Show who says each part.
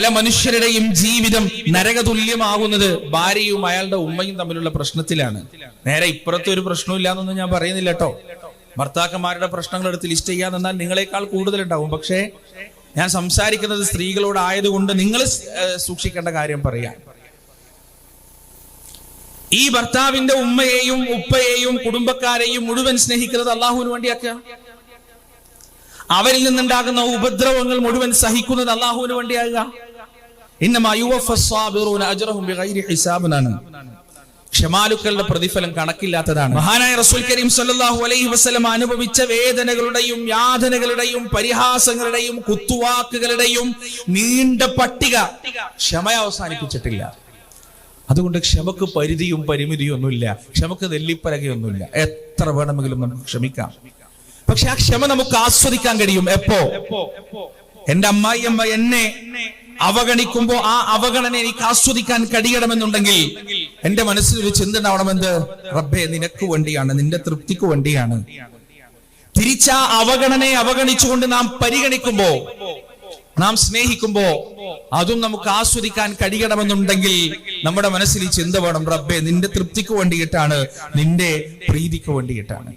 Speaker 1: പല മനുഷ്യരുടെയും ജീവിതം നരകതുല്യമാകുന്നത് ഭാര്യയും അയാളുടെ ഉമ്മയും തമ്മിലുള്ള പ്രശ്നത്തിലാണ്. നേരെ ഇപ്പുറത്തെ ഒരു പ്രശ്നവും ഇല്ലാന്നൊന്നും ഞാൻ പറയുന്നില്ല കേട്ടോ. ഭർത്താക്കന്മാരുടെ പ്രശ്നങ്ങൾ എടുത്ത് ലിസ്റ്റ് ചെയ്യാൻ നിന്നാൽ നിങ്ങളെക്കാൾ കൂടുതലുണ്ടാവും. പക്ഷേ ഞാൻ സംസാരിക്കുന്നത് സ്ത്രീകളോട് ആയതുകൊണ്ട് നിങ്ങൾ സൂക്ഷിക്കേണ്ട കാര്യം പറയാം. ഈ ഭർത്താവിന്റെ ഉമ്മയെയും ഉപ്പയെയും കുടുംബക്കാരെയും മുഴുവൻ സ്നേഹിക്കുന്നത് അള്ളാഹുവിന് വേണ്ടിയാക്കുക? അവരിൽ നിന്നുണ്ടാകുന്ന ഉപദ്രവങ്ങൾ മുഴുവൻ സഹിക്കുന്നത് അള്ളാഹുവിന് വേണ്ടിയാകുക? ക്ഷമാലുക്കളുടെ പ്രതിഫലം കണക്കില്ലാത്തതാണ്. മഹാനായ റസൂൽ കരീം സല്ലല്ലാഹു അലൈഹി വസല്ലം അനുഭവിച്ച വേദനകളുടെയും യാതനകളുടെയും പരിഹാസങ്ങളുടെയും കുത്തുവാക്കുകളുടെയും നീണ്ട പട്ടിക ക്ഷമ അവസാനിപ്പിച്ചിട്ടില്ല. അതുകൊണ്ട് ക്ഷമക്ക് പരിധിയും പരിമിതിയും ഒന്നുമില്ല. ക്ഷമക്ക് നെല്ലിപ്പലകയൊന്നുമില്ല. എത്ര വേണമെങ്കിലും നമുക്ക് ക്ഷമിക്കാം. പക്ഷെ ആ ക്ഷമ നമുക്ക് ആസ്വദിക്കാൻ കഴിയും. എപ്പോ? എന്റെ അമ്മായിയമ്മ എന്നെ അവഗണിക്കുമ്പോ ആ അവഗണന എനിക്ക് ആസ്വദിക്കാൻ കഴിയണമെന്നുണ്ടെങ്കിൽ എന്റെ മനസ്സിൽ ഒരു ചിന്ത ഉണ്ടാവണമെന്ത്? റബ്ബെ നിനക്ക് വേണ്ടിയാണ് നിന്റെ തൃപ്തിക്ക് വേണ്ടിയാണ്. തിരിച്ച അവഗണനയെ അവഗണിച്ചുകൊണ്ട് നാം പരിഗണിക്കുമ്പോ നാം സ്നേഹിക്കുമ്പോ അതും നമുക്ക് ആസ്വദിക്കാൻ കഴിയണമെന്നുണ്ടെങ്കിൽ നമ്മുടെ മനസ്സിൽ ചിന്ത വേണം. റബ്ബെ നിന്റെ തൃപ്തിക്ക് വേണ്ടിയിട്ടാണ് നിന്റെ പ്രീതിക്ക് വേണ്ടിയിട്ടാണ്.